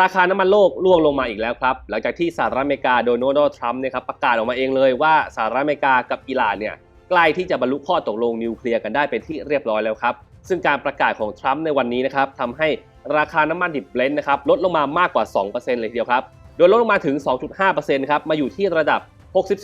ราคาน้ำมันโลกร่วงลงมาอีกแล้วครับ หลังจากที่สหรัฐอเมริกาโดนัลด์ทรัมป์เนี่ยครับประกาศออกมาเองเลยว่าสหรัฐอเมริกากับอิหร่านเนี่ยใกล้ที่จะบรรลุข้อตกลงนิวเคลียร์กันได้เป็นที่เรียบร้อยแล้วครับ ซึ่งการประกาศของทรัมป์ในวันนี้นะครับทำให้ราคาน้ำมันดิบเบลนด์นะครับลดลงมามากกว่า 2%เลยทีเดียวครับ โดยลดลงมาถึง 2.5%ครับมาอยู่ที่ระดับ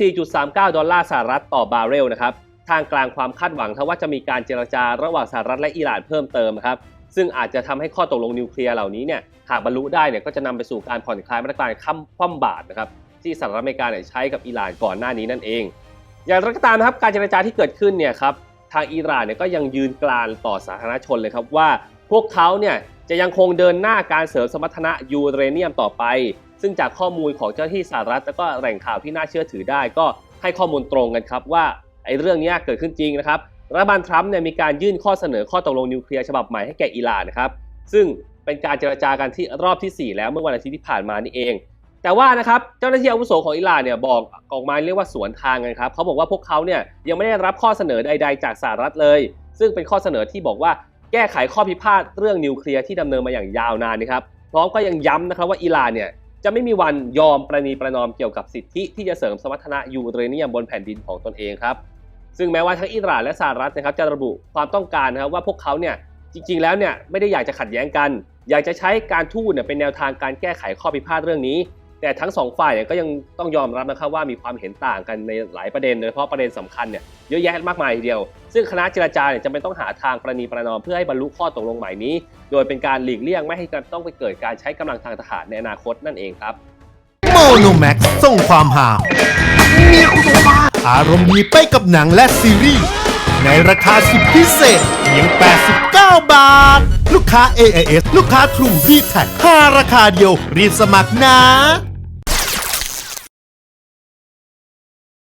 64.39 ดอลลาร์สหรัฐต่อบาร์เรลนะครับทามกลางความคาดหวังถ้าว่าจะมีการเจรจาระหว่างสหรัฐและอิหร่านเพิ่มเติมครับ ซึ่งอาจจะทำให้ข้อตกลงนิวเคลียร์เหล่านี้เนี่ยหากบรรลุได้เนี่ยก็จะนำไปสู่การผ่อนคลายมาตรการค้ำคว่ำบาตรนะครับที่สหรัฐอเมริกาเนี่ยใช้กับอิหร่านก่อนหน้านี้นั่นเอง อย่างไรก็ตามนะครับการเจรจาที่เกิดขึ้นเนี่ยครับทางอิหร่านเนี่ยก็ยังยืนกรานต่อสาธารณชนเลยครับว่า พวกเขาเนี่ยจะยังคงเดินหน้าการเสริมสมรรถนะยูเรเนียมต่อไป ซึ่งจากข้อมูลของเจ้าหน้าที่สหรัฐ แล้วก็แหล่งข่าวที่น่าเชื่อถือได้ ก็ให้ข้อมูลตรงกันครับว่าไอ้เรื่องนี้เกิดขึ้นจริงนะครับ รัฐบาลทรัมป์เนี่ยมีการยื่นข้อเสนอข้อตกลงนิวเคลียร์ฉบับใหม่ให้แก่อิหร่านนะครับซึ่งเป็นการเจรจากันที่รอบทีสี่ 4 แล้วเมื่อวันอาทิตย์ที่ผ่านมานี่เอง แต่ว่านะครับเจ้าหน้าที่อาวุโสของอิหร่านเนี่ยบอกออกมาเรียกว่าสวนทางกันครับเขาบอกว่าพวกเขาเนี่ยยังไม่ได้รับข้อเสนอใด ๆ จากสหรัฐเลย ซึ่งเป็นข้อเสนอที่บอกว่าแก้ไขข้อพิพาทเรื่องนิวเคลียร์ที่ดำเนินมาอย่างยาวนานนะครับพร้อมก็ยังย้ำนะครับว่าอิหร่านเนี่ยจะไม่มีวันยอมประนีประนอมเกี่ยวกับสิทธิที่จะเสริมสมรรถนะยูเรเนียมบนแผ่นดินของตนเองครับ ซึ่งแม้ว่าทั้งอิหร่านและสหรัฐนะครับจะระบุความต้องการนะครับว่าพวกเขาเนี่ยจริงๆแล้วเนี่ยไม่ได้อยากจะขัดแย้งกัน อยากจะใช้การทูตเนี่ยเป็นแนวทางการแก้ไขข้อพิพาทเรื่องนี้ แต่ทั้งสองฝ่ายเนี่ยก็ยังต้องยอมรับนะครับว่ามีความเห็นต่างกันในหลายประเด็นโดยเฉพาะประเด็นสำคัญเนี่ยเยอะแยะมากมายทีเดียว ซึ่งคณะเจรจาเนี่ยจะเป็นต้องหาทางประนีประนอมเพื่อให้บรรลุข้อตกลงใหม่นี้ โดยเป็นการหลีกเลี่ยงไม่ให้ต้องไปเกิดการใช้กำลังทางทหารในอนาคตนั่นเองครับโมโนแม็กส่งความหา อารมณ์ดีไปกับหนังและซีรีส์ในราคาสุดพิเศษเพียง 89 บาท ลูกค้า AIS ลูกค้า True d t แท5ราคาเดียวรีบสมัครนะ